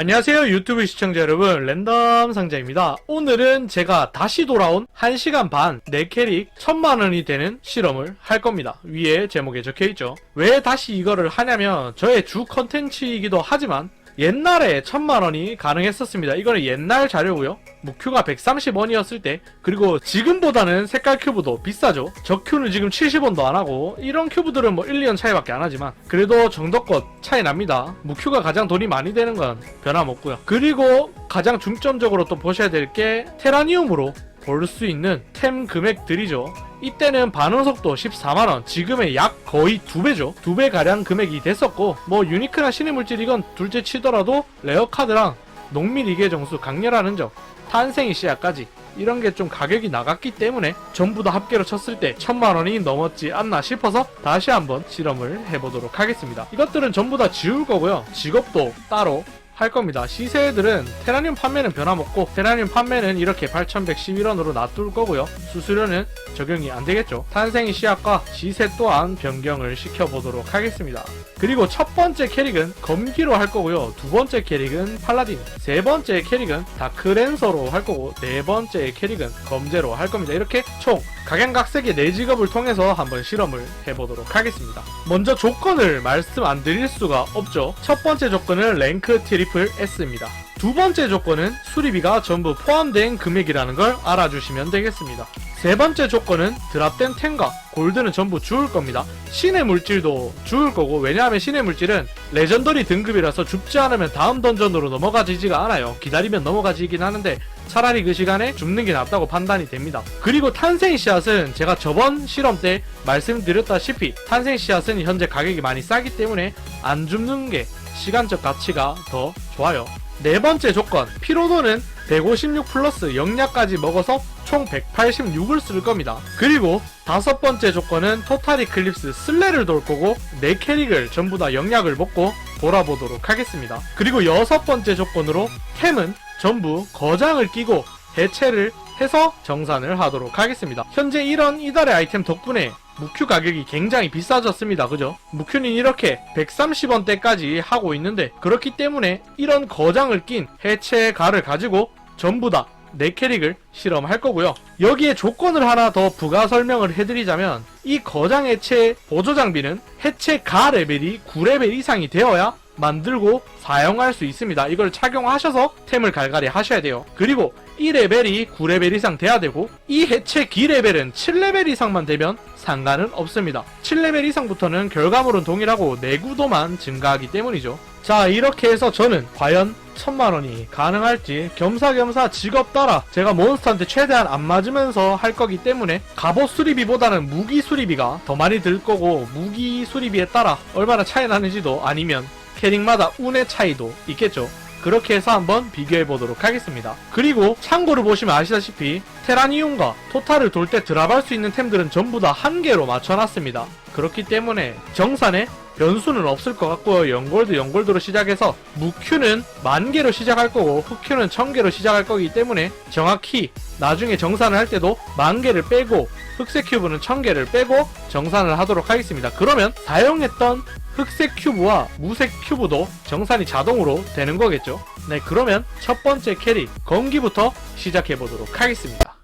안녕하세요 유튜브 시청자 여러분. 랜덤 상자입니다. 오늘은 제가 다시 돌아온 1시간 반 4캐릭 1000만원이 되는 실험을 할 겁니다. 위에 제목에 적혀있죠. 왜 다시 이거를 하냐면 저의 주 컨텐츠이기도 하지만 옛날에 1000만원이 가능했었습니다. 이거는 옛날 자료고요. 무큐가 130원이었을 때. 그리고 지금보다는 색깔 큐브도 비싸죠. 저 큐는 지금 70원도 안 하고 이런 큐브들은 뭐 1, 2년 차이밖에 안 하지만 그래도 정도껏 차이 납니다. 무큐가 가장 돈이 많이 되는 건 변함없고요. 그리고 가장 중점적으로 또 보셔야 될 게 테라니움으로 볼 수 있는 템 금액들이죠 이때는 반응 속도 14만원, 지금의 약 거의 두 배죠. 두 배 가량 금액이 됐었고, 뭐 유니크나 신의 물질 이건 둘째 치더라도 레어 카드랑 농민 이계 정수 강렬하는 점, 탄생의 씨앗까지 이런 게 좀 가격이 나갔기 때문에 전부 다 합계로 쳤을 때 천만 원이 넘었지 않나 싶어서 다시 한번 실험을 해보도록 하겠습니다. 이것들은 전부 다 지울 거고요. 직업도 따로 할 겁니다. 시세들은 테라늄 판매는 변함없고 테라늄 판매는 이렇게 8111원으로 놔둘 거고요. 수수료는 적용이 안 되겠죠. 탄생의 씨앗과 시세 또한 변경을 시켜보도록 하겠습니다. 그리고 첫 번째 캐릭은 검기로 할 거고요. 두 번째 캐릭은 팔라딘, 세 번째 캐릭은 다크랜서로 할 거고 네 번째 캐릭은 검제로 할 겁니다. 이렇게 총 각양각색의 네 직업을 통해서 한번 실험을 해보도록 하겠습니다. 먼저 조건을 말씀 안 드릴 수가 없죠. 첫 번째 조건은 랭크 트리플 S입니다. 두 번째 조건은 수리비가 전부 포함된 금액이라는 걸 알아주시면 되겠습니다. 세 번째 조건은 드랍된 템과 골드는 전부 주울 겁니다. 신의 물질도 주울 거고 왜냐하면 신의 물질은 레전더리 등급이라서 줍지 않으면 다음 던전으로 넘어가지지가 않아요. 기다리면 넘어가지긴 하는데 차라리 그 시간에 줍는 게 낫다고 판단이 됩니다. 그리고 탄생 씨앗은 제가 저번 실험 때 말씀드렸다시피 탄생 씨앗은 현재 가격이 많이 싸기 때문에 안 줍는 게 시간적 가치가 더 좋아요. 네 번째 조건 피로도는 156 플러스 영약까지 먹어서 총 186을 쓸 겁니다. 그리고 다섯 번째 조건은 토탈 이클립스 슬레를 돌 거고 네 캐릭을 전부 다 영약을 먹고 돌아보도록 하겠습니다. 그리고 여섯 번째 조건으로 템은 전부 거장을 끼고 해체를 해서 정산을 하도록 하겠습니다. 현재 이런 이달의 아이템 덕분에 무큐 가격이 굉장히 비싸졌습니다. 그죠? 무큐는 이렇게 130원대까지 하고 있는데 그렇기 때문에 이런 거장을 낀 해체가를 가지고 전부 다네 캐릭을 실험할 거고요. 여기에 조건을 하나 더 부가 설명을 해드리자면 이 거장 해체 보조 장비는 해체가 레벨이 9레벨 이상이 되어야 만들고 사용할 수 있습니다. 이걸 착용하셔서 템을 갈갈이 하셔야 돼요. 그리고 이 레벨이 9레벨 이상 돼야 되고 이 해체 기 레벨은 7레벨 이상만 되면 상관은 없습니다. 7레벨 이상부터는 결과물은 동일하고 내구도만 증가하기 때문이죠. 자 이렇게 해서 저는 과연 천만 원이 가능할지 겸사겸사 직업 따라 제가 몬스터한테 최대한 안 맞으면서 할 거기 때문에 갑옷 수리비보다는 무기 수리비가 더 많이 들 거고 무기 수리비에 따라 얼마나 차이 나는지도 아니면 캐릭마다 운의 차이도 있겠죠. 그렇게 해서 한번 비교해 보도록 하겠습니다. 그리고 참고로 보시면 아시다시피 테라니움과 토탈을 돌 때 드랍할 수 있는 템들은 전부 다 한 개로 맞춰놨습니다. 그렇기 때문에 정산에 변수는 없을 것 같고요. 연골드 연골드로 시작해서 무큐는 만 개로 시작할 거고 흑큐는 천 개로 시작할 거기 때문에 정확히 나중에 정산을 할 때도 만 개를 빼고 흑색 큐브는 천 개를 빼고 정산을 하도록 하겠습니다. 그러면 사용했던 흑색 큐브와 무색 큐브도 정산이 자동으로 되는 거겠죠. 네, 그러면 첫 번째 캐릭 검기부터 시작해 보도록 하겠습니다.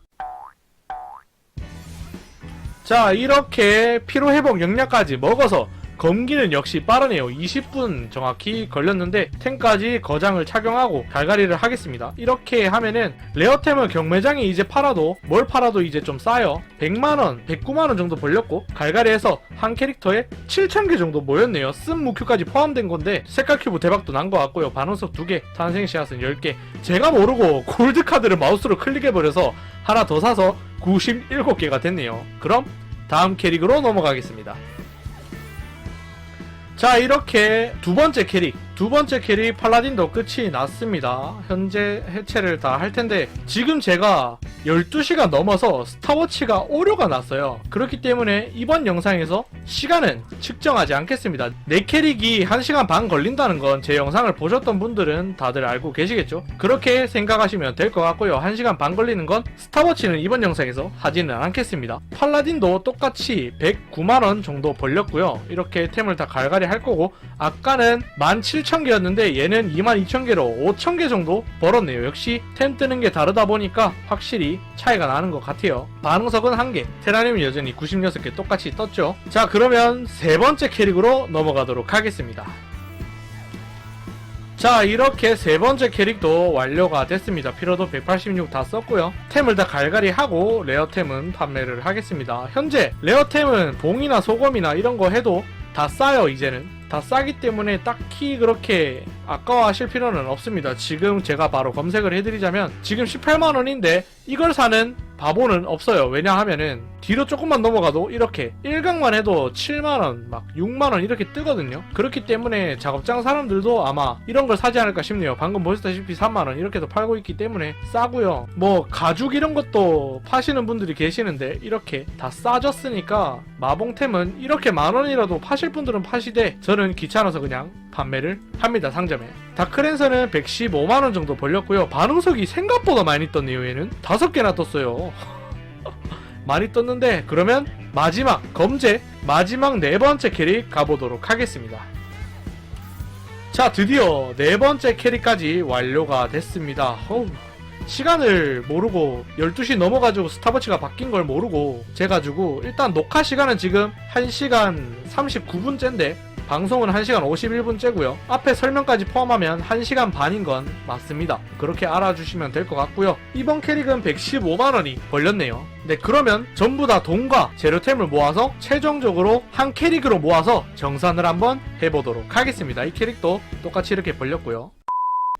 자, 이렇게 피로회복 영약까지 먹어서 검기는 역시 빠르네요. 20분 정확히 걸렸는데 템까지 거장을 착용하고 갈갈이를 하겠습니다. 이렇게 하면은 레어템을 경매장에 이제 팔아도 뭘 팔아도 이제 좀 싸요. 100만원, 109만원 정도 벌렸고 갈갈이해서 한 캐릭터에 7,000개 정도 모였네요. 쓴 무큐까지 포함된 건데 색깔 큐브 대박도 난 것 같고요. 반응석 2개, 탄생 씨앗은 10개. 제가 모르고 골드 카드를 마우스로 클릭해버려서 하나 더 사서 97개가 됐네요. 그럼 다음 캐릭으로 넘어가겠습니다. 자 이렇게 두 번째 캐릭 두 번째 캐릭 팔라딘도 끝이 났습니다. 현재 해체를 다 할 텐데 지금 제가 12시간 넘어서 스타워치가 오류가 났어요. 그렇기 때문에 이번 영상에서 시간은 측정하지 않겠습니다. 내 캐릭이 1시간 반 걸린다는 건 제 영상을 보셨던 분들은 다들 알고 계시겠죠? 그렇게 생각하시면 될 것 같고요. 1시간 반 걸리는 건 스타워치는 이번 영상에서 하지는 않겠습니다. 팔라딘도 똑같이 109만원 정도 벌렸고요. 이렇게 템을 다 갈갈이 할 거고 아까는 17,000 21,000개였는데 얘는 22,000개로 5,000개 정도 벌었네요. 역시 템 뜨는 게 다르다 보니까 확실히 차이가 나는 것 같아요. 반응석은 1개, 테라늄은 여전히 96개 똑같이 떴죠. 자, 그러면 세 번째 캐릭으로 넘어가도록 하겠습니다. 자 이렇게 세 번째 캐릭도 완료가 됐습니다 피로도 186 다 썼고요 템을 다 갈갈이 하고 레어템은 판매를 하겠습니다 현재 레어템은 봉이나 소금이나 이런 거 해도 다 싸요 이제는. 다 싸기 때문에 딱히 그렇게 아까워하실 필요는 없습니다. 지금 제가 바로 검색을 해드리자면 지금 18만원인데 이걸 사는 바보는 없어요. 왜냐하면은 뒤로 조금만 넘어가도 이렇게 1강만 해도 7만원 막 6만원 이렇게 뜨거든요. 그렇기 때문에 작업장 사람들도 아마 이런 걸 사지 않을까 싶네요. 방금 보셨다시피 3만원 이렇게도 팔고 있기 때문에 싸고요. 뭐 가죽 이런 것도 파시는 분들이 계시는데 이렇게 다 싸졌으니까 마봉템은 이렇게 만원이라도 파실 분들은 파시되 저는 귀찮아서 그냥 판매를 합니다 상점에 다크랜서는 115만원 정도 벌렸고요 반응석이 생각보다 많이 떴네요 얘는 5개나 떴어요 많이 떴는데 그러면 마지막 검제 마지막 네 번째 캐릭 가보도록 하겠습니다. 자 드디어 네 번째 캐릭까지 완료가 됐습니다. 어우, 시간을 모르고 12시 넘어가지고 스타버치가 바뀐 걸 모르고 재가지고 일단 녹화 시간은 지금 1시간 39분째인데 방송은 1시간 51분째고요. 앞에 설명까지 포함하면 1시간 반인 건 맞습니다. 그렇게 알아주시면 될 것 같고요. 이번 캐릭은 115만원이 벌렸네요. 네, 그러면 전부 다 돈과 재료템을 모아서 최종적으로 한 캐릭으로 모아서 정산을 한번 해보도록 하겠습니다. 이 캐릭도 똑같이 이렇게 벌렸고요.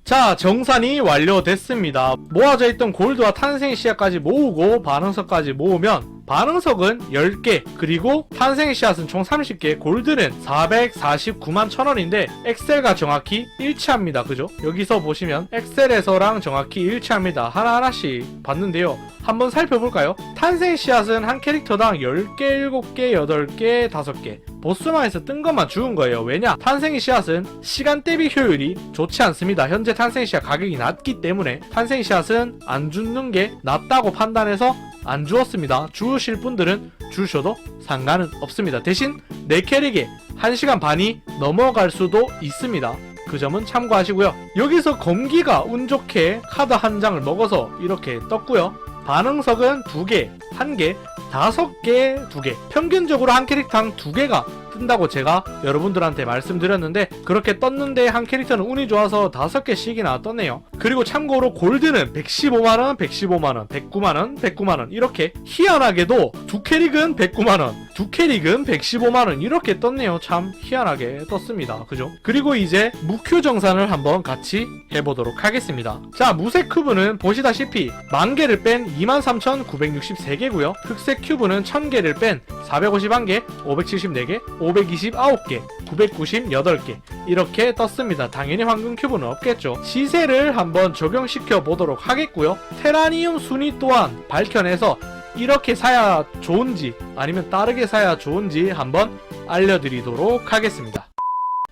자, 정산이 완료됐습니다. 모아져 있던 골드와 탄생 씨앗까지 모으고 반응석까지 모으면 반응석은 10개, 그리고 탄생 씨앗은 총 30개, 골드는 449만 1000원인데 엑셀과 정확히 일치합니다. 그죠? 여기서 보시면 엑셀에서랑 정확히 일치합니다. 하나하나씩 봤는데요. 한번 살펴볼까요? 탄생 씨앗은 한 캐릭터당 10개, 7개, 8개, 5개. 보스만에서 뜬 것만 주운 거예요. 왜냐? 탄생의 씨앗은 시간 대비 효율이 좋지 않습니다. 현재 탄생의 씨앗 가격이 낮기 때문에 탄생의 씨앗은 안 주는 게 낫다고 판단해서 안 주었습니다. 주우실 분들은 주셔도 상관은 없습니다. 대신 내 캐릭에 1시간 반이 넘어갈 수도 있습니다. 그 점은 참고하시고요. 여기서 검기가 운 좋게 카드 한 장을 먹어서 이렇게 떴고요. 반응석은 2개, 1개, 5개, 2개. 평균적으로 한 캐릭터당 2개가 뜬다고 제가 여러분들한테 말씀드렸는데 그렇게 떴는데 한 캐릭터는 운이 좋아서 5개씩이나 떴네요. 그리고 참고로 골드는 115만원, 115만원, 109만원, 109만원 이렇게 희한하게도 두 캐릭은 109만원, 두 캐릭은 115만원 이렇게 떴네요. 참 희한하게 떴습니다. 그죠? 그리고 이제 무큐 정산을 한번 같이 해보도록 하겠습니다. 자, 무색 큐브는 보시다시피 만 개를 뺀 23,963개고요. 흑색 큐브는 1000개를 뺀 451개, 574개, 529개, 998개 이렇게 떴습니다. 당연히 황금 큐브는 없겠죠. 시세를 한번 적용시켜 보도록 하겠고요. 테라니움 순위 또한 밝혀내서 이렇게 사야 좋은지 아니면 다르게 사야 좋은지 한번 알려드리도록 하겠습니다.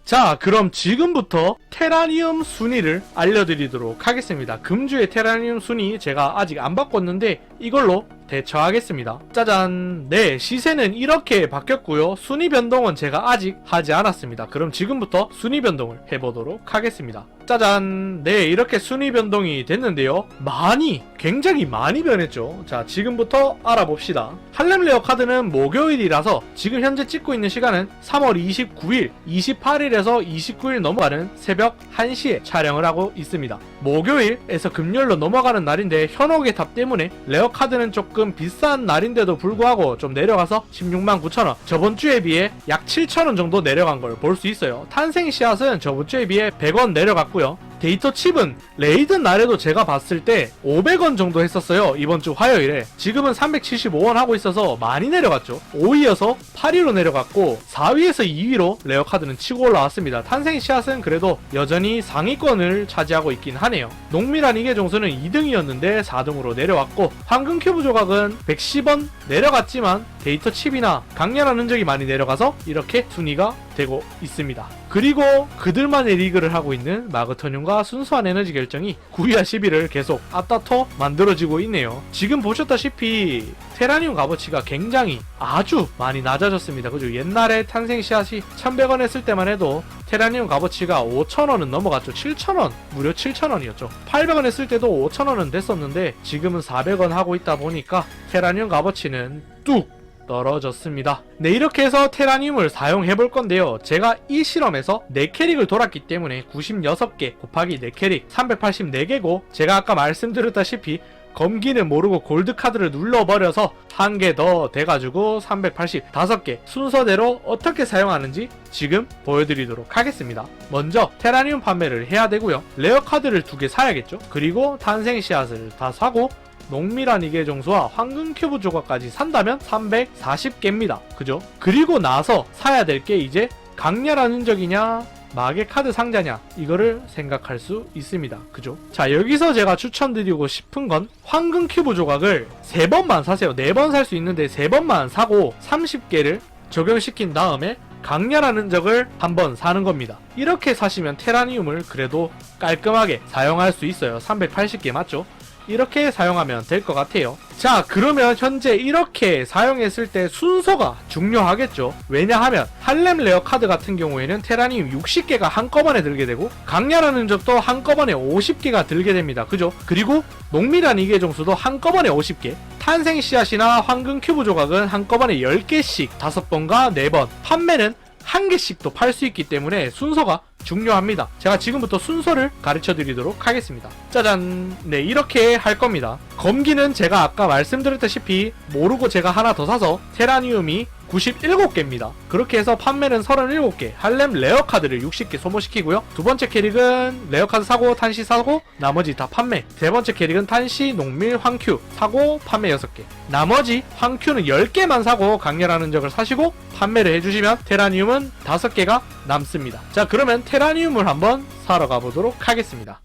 자, 그럼 지금부터 테라니움 순위를 알려드리도록 하겠습니다. 금주의 테라니움 순위 제가 아직 안 바꿨는데 이걸로 대처하겠습니다. 짜잔. 네, 시세는 이렇게 바뀌었고요. 순위 변동은 제가 아직 하지 않았습니다. 그럼 지금부터 순위 변동을 해보도록 하겠습니다. 짜잔. 네, 이렇게 순위 변동이 됐는데요. 많이, 굉장히 많이 변했죠. 자, 지금부터 알아봅시다. 할렘 레어 카드는 목요일이라서 지금 현재 찍고 있는 시간은 3월 29일, 28일에서 29일 넘어가는 새벽 1시에 촬영을 하고 있습니다. 목요일에서 금요일로 넘어가는 날인데 현혹의 탑 때문에 레어 카드는 조금 비싼 날인데도 불구하고 좀 내려가서 16만 9천원 저번 주에 비해 약 7천원 정도 내려간 걸 볼 수 있어요 탄생 씨앗은 저번 주에 비해 100원 내려갔 고요. 데이터 칩은 레이든 날에도 제가 봤을 때 500원 정도 했었어요. 이번 주 화요일에. 지금은 375원 하고 있어서 많이 내려갔죠. 5위여서 8위로 내려갔고 4위에서 2위로 레어 카드는 치고 올라왔습니다. 탄생 씨앗은 그래도 여전히 상위권을 차지하고 있긴 하네요. 농밀한 이계 종수는 2등이었는데 4등으로 내려왔고 황금 큐브 조각은 110원 내려갔지만 데이터 칩이나 강렬한 흔적이 많이 내려가서 이렇게 순위가 되고 있습니다 그리고 그들만의 리그를 하고 있는 마그터늄과 순수한 에너지 결정이 9위와 10위를 계속 앞다퉈 만들어지고 있네요. 지금 보셨다시피 테라늄 값어치가 굉장히 아주 많이 낮아졌습니다. 그죠? 옛날에 탄생 씨앗이 1100원 했을 때만 해도 테라늄 값어치가 5,000원은 넘어갔죠. 7,000원. 무려 7,000원이었죠. 800원 했을 때도 5,000원은 됐었는데 지금은 400원 하고 있다 보니까 테라늄 값어치는 뚝 떨어졌습니다. 네, 이렇게 해서 테라늄을 사용해 볼 건데요. 제가 이 실험에서 4캐릭을 돌았기 때문에 96개 곱하기 4캐릭 384개고 제가 아까 말씀드렸다시피 검기는 모르고 골드 카드를 눌러버려서 한 개 더 돼가지고 385개 순서대로 어떻게 사용하는지 지금 보여드리도록 하겠습니다. 먼저 테라늄 판매를 해야 되고요. 레어 카드를 두 개 사야겠죠. 그리고 탄생 씨앗을 다 사고 농밀한 이계 정수와 황금 큐브 조각까지 산다면 340개입니다. 그죠? 그리고 나서 사야 될 게 이제 강렬한 흔적이냐 마계 카드 상자냐 이거를 생각할 수 있습니다. 그죠? 자 여기서 제가 추천드리고 싶은 건 황금 큐브 조각을 세 번만 사세요. 네번살 수 있는데 세 번만 사고 30개를 적용시킨 다음에 강렬한 흔적을 한번 사는 겁니다. 이렇게 사시면 테라늄을 그래도 깔끔하게 사용할 수 있어요. 380개 맞죠? 이렇게 사용하면 될 것 같아요. 자, 그러면 현재 이렇게 사용했을 때 순서가 중요하겠죠. 왜냐하면 할렘 레어 카드 같은 경우에는 테라늄 60개가 한꺼번에 들게 되고 강렬한 흔적도 한꺼번에 50개가 들게 됩니다. 그죠? 그리고 농밀한 이계 정수도 한꺼번에 50개, 탄생 씨앗이나 황금 큐브 조각은 한꺼번에 10개씩 5번과 4번, 판매는 한 개씩도 팔 수 있기 때문에 순서가 중요합니다. 제가 지금부터 순서를 가르쳐 드리도록 하겠습니다. 짜잔. 네, 이렇게 할 겁니다. 검기는 제가 아까 말씀드렸다시피 모르고 제가 하나 더 사서 테라니움이 97개입니다. 그렇게 해서 판매는 37개, 할렘 레어 카드를 60개 소모시키고요. 두 번째 캐릭은 레어 카드 사고 탄시 사고 나머지 다 판매. 세 번째 캐릭은 탄시, 농밀, 황큐 사고 판매 6개. 나머지 황큐는 10개만 사고 강렬한 흔적을 사시고 판매를 해주시면 테라늄은 5개가 남습니다. 자, 그러면 테라늄을 한번 사러 가보도록 하겠습니다.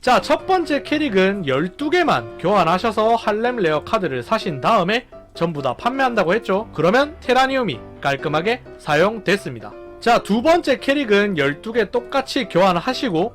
자, 첫 번째 캐릭은 12개만 교환하셔서 할렘 레어 카드를 사신 다음에 전부 다 판매한다고 했죠. 그러면 테라니움이 깔끔하게 사용됐습니다. 자, 두 번째 캐릭은 12개 똑같이 교환하시고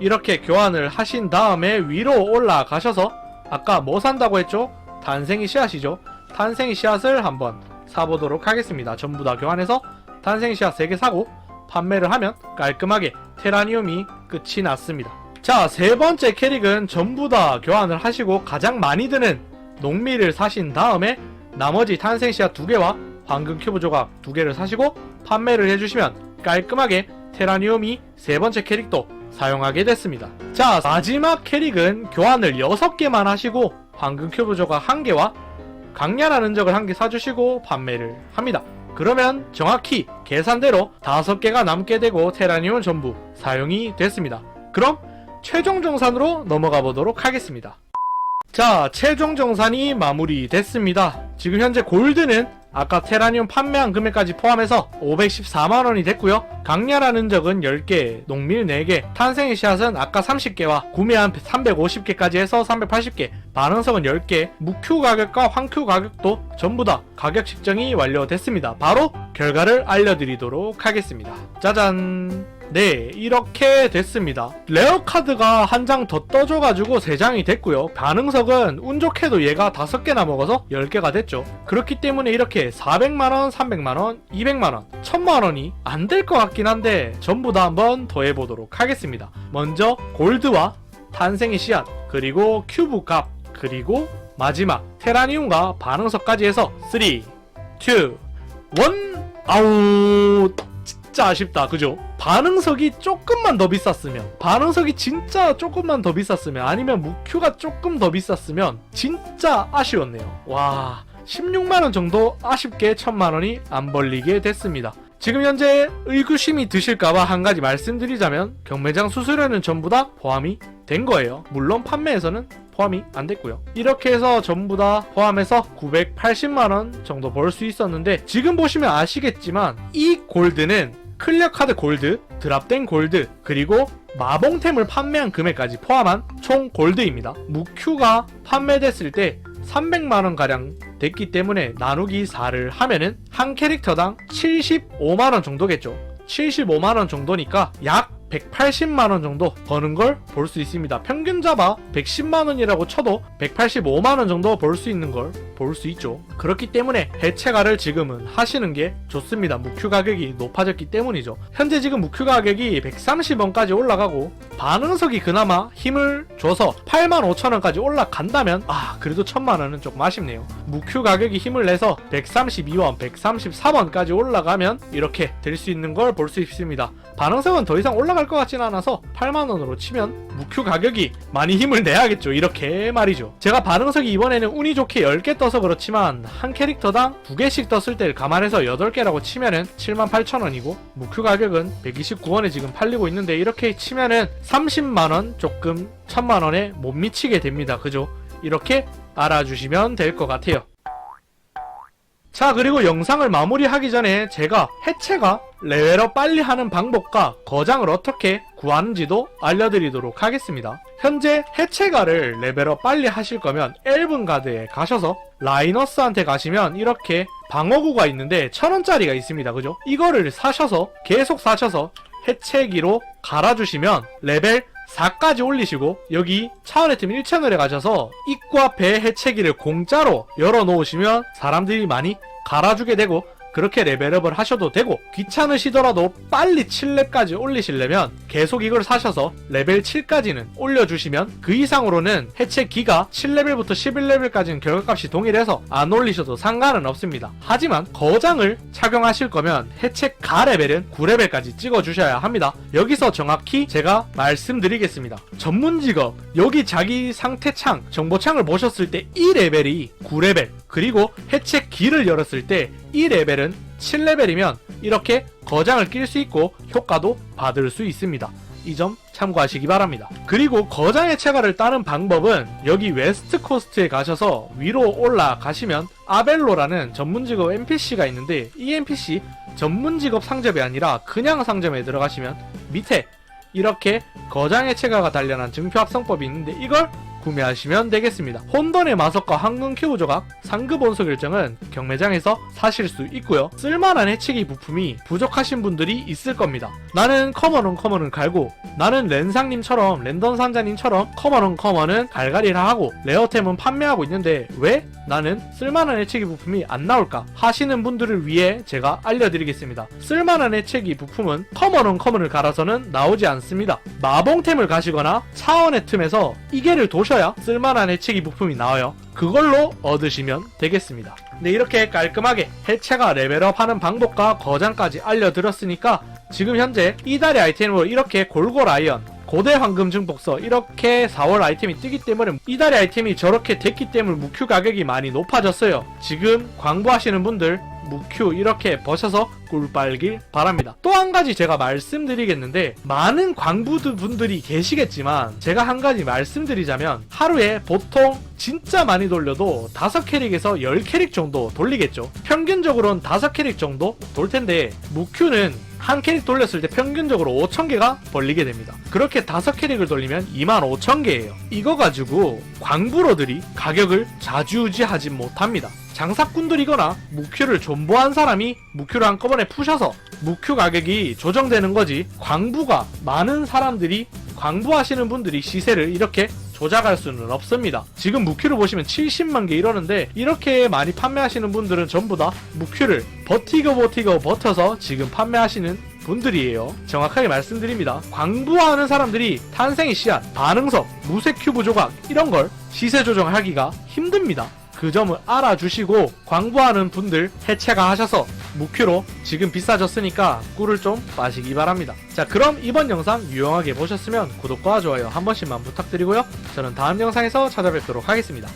이렇게 교환을 하신 다음에 위로 올라가셔서 아까 뭐 산다고 했죠? 탄생이 씨앗이죠. 탄생이 씨앗을 한번 사보도록 하겠습니다. 전부 다 교환해서 탄생이 씨앗 3개 사고 판매를 하면 깔끔하게 테라니움이 끝이 났습니다. 자, 세 번째 캐릭은 전부 다 교환을 하시고 가장 많이 드는 농밀을 사신 다음에 나머지 탄생 씨앗 두 개와 황금 큐브 조각 두 개를 사시고 판매를 해주시면 깔끔하게 테라니움이 세 번째 캐릭도 사용하게 됐습니다. 자, 마지막 캐릭은 교환을 6개만 하시고 황금 큐브 조각 1개와 강렬한 흔적을 한개 사주시고 판매를 합니다. 그러면 정확히 계산대로 5개가 남게 되고 테라니움은 전부 사용이 됐습니다. 그럼 최종 정산으로 넘어가 보도록 하겠습니다. 자, 최종 정산이 마무리됐습니다. 지금 현재 골드는 아까 테라늄 판매한 금액까지 포함해서 514만원이 됐고요. 강렬한 흔적은 10개, 농밀 4개, 탄생의 씨앗은 아까 30개와 구매한 350개까지 해서 380개, 반응석은 10개, 무큐 가격과 황큐 가격도 전부 다 가격 측정이 완료됐습니다. 바로 결과를 알려드리도록 하겠습니다. 짜잔! 네, 이렇게 됐습니다. 레어 카드가 한 장 더 떠줘가지고 3장이 됐고요. 반응석은 운 좋게도 얘가 5개나 먹어서 10개가 됐죠. 그렇기 때문에 이렇게 400만원, 300만원, 200만원, 1000만원이 안 될 것 같긴 한데 전부 다 한번 더 해보도록 하겠습니다. 먼저 골드와 탄생의 씨앗, 그리고 큐브 값, 그리고 마지막 테라니움과 반응석까지 해서 3, 2, 1 아우 진짜 아쉽다 그죠? 반응석이 조금만 더 비쌌으면 반응석이 진짜 조금만 더 비쌌으면 아니면 무큐가 조금 더 비쌌으면 진짜 아쉬웠네요. 와 16만원 정도 아쉽게 1000만원이 안 벌리게 됐습니다. 지금 현재 의구심이 드실까봐 한 가지 말씀드리자면 경매장 수수료는 전부 다 포함이 된 거예요. 물론 판매에서는 포함이 안 됐고요. 이렇게 해서 전부 다 포함해서 980만원 정도 벌 수 있었는데 지금 보시면 아시겠지만 이 골드는 클리어 카드 골드, 드랍된 골드, 그리고 마봉템을 판매한 금액까지 포함한 총 골드입니다. 무큐가 판매됐을 때 300만원 가량 됐기 때문에 나누기 4를 하면은 한 캐릭터당 75만원 정도겠죠. 75만원 정도니까 약 180만원 정도 버는 걸 볼 수 있습니다. 평균 잡아 110만원이라고 쳐도 185만원 정도 벌 수 있는 걸 볼 수 있죠. 그렇기 때문에 해체가를 지금은 하시는 게 좋습니다. 무큐 가격이 높아졌기 때문이죠. 현재 지금 무큐 가격이 130원까지 올라가고 반응석이 그나마 힘을 줘서 85,000원까지 올라간다면 아 그래도 1000만원은 조금 아쉽네요. 무큐 가격이 힘을 내서 132원, 133원까지 올라가면 이렇게 될 수 있는 걸 볼 수 있습니다. 반응석은 더 이상 올라갈 것 같진 않아서 8만원으로 치면 무큐 가격이 많이 힘을 내야겠죠. 이렇게 말이죠. 제가 반응석이 이번에는 운이 좋게 10개 떠서 그렇지만 한 캐릭터당 2개씩 떴을 때를 감안해서 8개라고 치면은 78,000원이고 무큐 가격은 129원에 지금 팔리고 있는데 이렇게 치면은 30만원 조금 1000만원에 못 미치게 됩니다. 그죠? 이렇게 알아주시면 될 것 같아요. 자 그리고 영상을 마무리하기 전에 제가 해체가 레벨업 빨리 하는 방법과 거장을 어떻게 구하는지도 알려드리도록 하겠습니다. 현재 해체가를 레벨업 빨리 하실 거면 앨븐 가드에 가셔서 라이너스한테 가시면 이렇게 방어구가 있는데 천원짜리가 있습니다. 그죠? 이거를 사셔서 계속 사셔서 해체기로 갈아주시면 레벨 4까지 올리시고 여기 차원의 틈 1채널에 가셔서 입과 배 해체기를 공짜로 열어 놓으시면 사람들이 많이 갈아주게 되고 그렇게 레벨업을 하셔도 되고 귀찮으시더라도 빨리 7렙까지 올리시려면 계속 이걸 사셔서 레벨 7까지는 올려주시면 그 이상으로는 해체 기가 7레벨부터 11레벨까지는 결과값이 동일해서 안 올리셔도 상관은 없습니다. 하지만 거장을 착용하실 거면 해체 가 레벨은 9레벨까지 찍어주셔야 합니다. 여기서 정확히 제가 말씀드리겠습니다. 전문 직업 여기 자기 상태 창 정보 창을 보셨을 때 이 레벨이 9레벨 그리고 해체기를 열었을 때 이 레벨은 7레벨이면 이렇게 거장을 낄 수 있고 효과도 받을 수 있습니다. 이 점 참고하시기 바랍니다. 그리고 거장 해체가를 따는 방법은 여기 웨스트 코스트에 가셔서 위로 올라가시면 아벨로라는 전문직업 NPC가 있는데 이 NPC 전문직업 상점이 아니라 그냥 상점에 들어가시면 밑에 이렇게 거장 해체가가 단련한 증표 합성법이 있는데 이걸 구매하시면 되겠습니다. 혼돈의 마석과 황금 큐브 조각, 상급 원소 결정은 경매장에서 사실 수 있고요. 쓸만한 해치기 부품이 부족하신 분들이 있을 겁니다. 나는 커먼은 커먼은 갈고 나는 렌상님처럼 랜던 상자님처럼 커먼은 커먼은 갈갈이라 하고 레어템은 판매하고 있는데 왜 나는 쓸만한 해치기 부품이 안 나올까 하시는 분들을 위해 제가 알려드리겠습니다. 쓸만한 해치기 부품은 커먼은 커먼을 갈아서는 나오지 않습니다. 마봉템을 가시거나 차원의 틈에서 이계를 도 셔야 쓸만한 해치기 부품이 나와요. 그걸로 얻으시면 되겠습니다. 네, 이렇게 깔끔하게 해체가 레벨업하는 방법과 거장까지 알려드렸으니까 지금 현재 이달의 아이템으로 이렇게 골골 아이언 고대 황금 증폭서 이렇게 4월 아이템이 뜨기 때문에 이달의 아이템이 저렇게 됐기 때문에 무큐 가격이 많이 높아졌어요. 지금 광부하시는 분들 무큐 이렇게 버셔서 꿀 빨길 바랍니다. 또 한 가지 제가 말씀드리겠는데 많은 광부드 분들이 계시겠지만 제가 한 가지 말씀드리자면 하루에 보통 진짜 많이 돌려도 5캐릭에서 10캐릭 정도 돌리겠죠. 평균적으로는 5캐릭 정도 돌 텐데 무큐는 한 캐릭 돌렸을 때 평균적으로 5,000개가 벌리게 됩니다. 그렇게 5캐릭을 돌리면 25,000개예요. 이거 가지고 광부러들이 가격을 좌지우지하지 못합니다. 장사꾼들이거나 무큐를 존버한 사람이 무큐를 한꺼번에 푸셔서 무큐 가격이 조정되는 거지 광부가 많은 사람들이 광부하시는 분들이 시세를 이렇게 조작할 수는 없습니다. 지금 무큐를 보시면 70만 개 이러는데 이렇게 많이 판매하시는 분들은 전부 다 무큐를 버티고 버티고 버텨서 지금 판매하시는 분들이에요. 정확하게 말씀드립니다. 광부하는 사람들이 탄생의 씨앗, 반응석, 무색 큐브 조각 이런 걸 시세 조정하기가 힘듭니다. 그 점을 알아주시고 광부하는 분들 해체가 하셔서 무큐로 지금 비싸졌으니까 꿀을 좀 마시기 바랍니다. 자 그럼 이번 영상 유용하게 보셨으면 구독과 좋아요 한 번씩만 부탁드리고요. 저는 다음 영상에서 찾아뵙도록 하겠습니다.